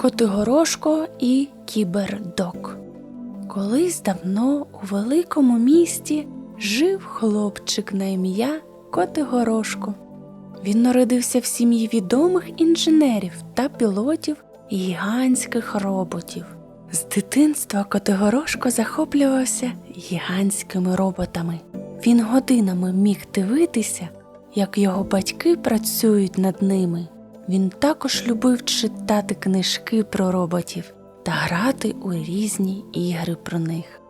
Котигорошко і Кібердок. Колись давно у великому місті жив хлопчик на ім'я Котигорошко. Він народився в сім'ї відомих інженерів та пілотів гігантських роботів. З дитинства Котигорошко захоплювався гігантськими роботами. Він годинами міг дивитися, як його батьки працюють над ними. Він також любив читати книжки про роботів та грати у різні ігри про них.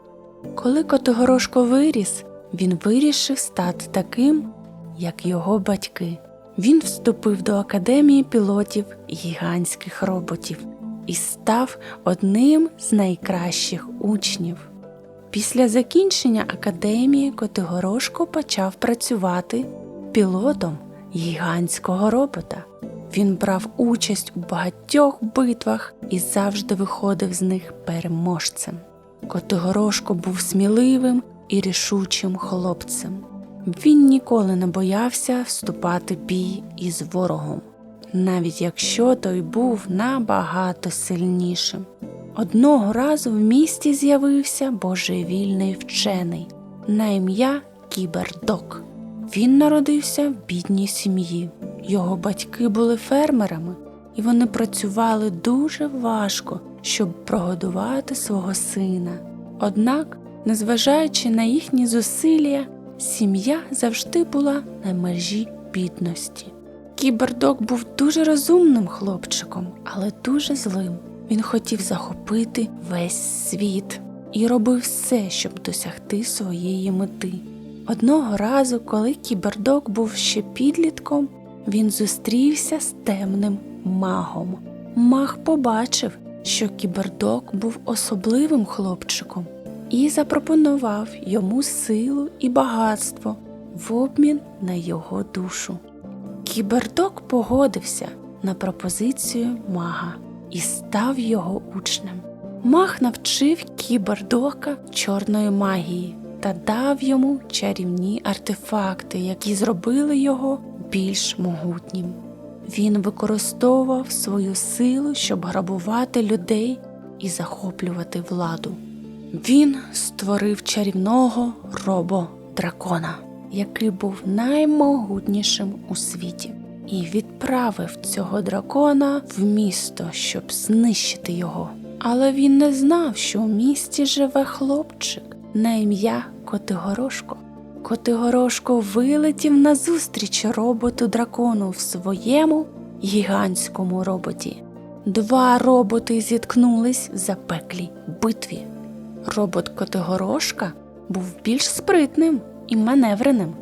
Коли Котигорошко виріс, він вирішив стати таким, як його батьки. Він вступив до академії пілотів гігантських роботів і став одним з найкращих учнів. Після закінчення академії Котигорошко почав працювати пілотом гігантського робота. Він брав участь у багатьох битвах і завжди виходив з них переможцем. Котигорошко був сміливим і рішучим хлопцем. Він ніколи не боявся вступати в бій із ворогом, навіть якщо той був набагато сильнішим. Одного разу в місті з'явився божевільний вчений на ім'я Кібердок. Він народився в бідній сім'ї. Його батьки були фермерами, і вони працювали дуже важко, щоб прогодувати свого сина. Однак, незважаючи на їхні зусилля, сім'я завжди була на межі бідності. Кібердок був дуже розумним хлопчиком, але дуже злим. Він хотів захопити весь світ і робив все, щоб досягти своєї мети. Одного разу, коли кібердок був ще підлітком, він зустрівся з темним магом. Маг побачив, що кібердок був особливим хлопчиком і запропонував йому силу і багатство в обмін на його душу. Кібердок погодився на пропозицію мага і став його учнем. Маг навчив кібердока чорної магії та дав йому чарівні артефакти, які зробили його більш могутнім. Він використовував свою силу, щоб грабувати людей і захоплювати владу. Він створив чарівного робо-дракона, який був наймогутнішим у світі, і відправив цього дракона в місто, щоб знищити його. Але він не знав, що у місті живе хлопчик на ім'я Котигорошко. Котигорошко вилетів назустріч роботу дракону в своєму гігантському роботі. Два роботи зіткнулись в запеклій битві. Робот Котигорошка був більш спритним і маневреним,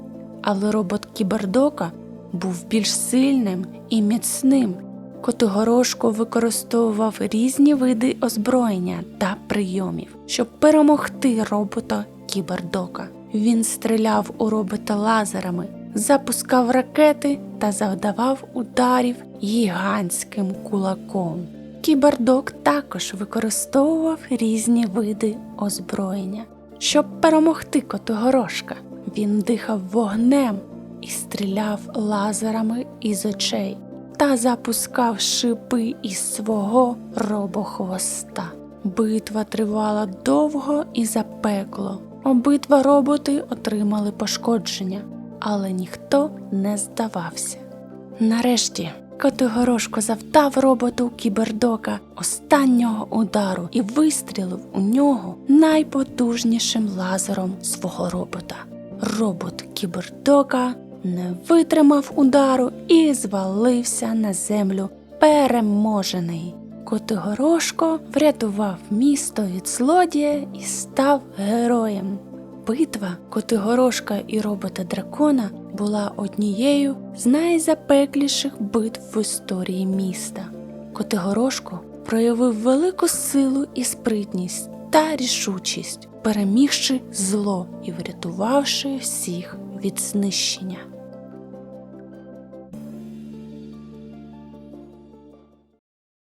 але робот Кібердока був більш сильним і міцним. Котигорошко використовував різні види озброєння та прийомів, щоб перемогти робота Кібердока. Він стріляв у робота лазерами, запускав ракети та завдавав ударів гігантським кулаком. Кібердок також використовував різні види озброєння. Щоб перемогти Котигорошка, він дихав вогнем і стріляв лазерами із очей та запускав шипи із свого робохвоста. Битва тривала довго і запекло. Обидва роботи отримали пошкодження, але ніхто не здавався. Нарешті Котигорошко завдав роботу кібердока останнього удару і вистрілив у нього найпотужнішим лазером свого робота. Робот кібердока не витримав удару і звалився на землю переможений. Котигорошко врятував місто від злодія і став героєм. Битва Котигорошка і робота дракона була однією з найзапекліших битв в історії міста. Котигорошко проявив велику силу і спритність та рішучість, перемігши зло і врятувавши всіх від знищення.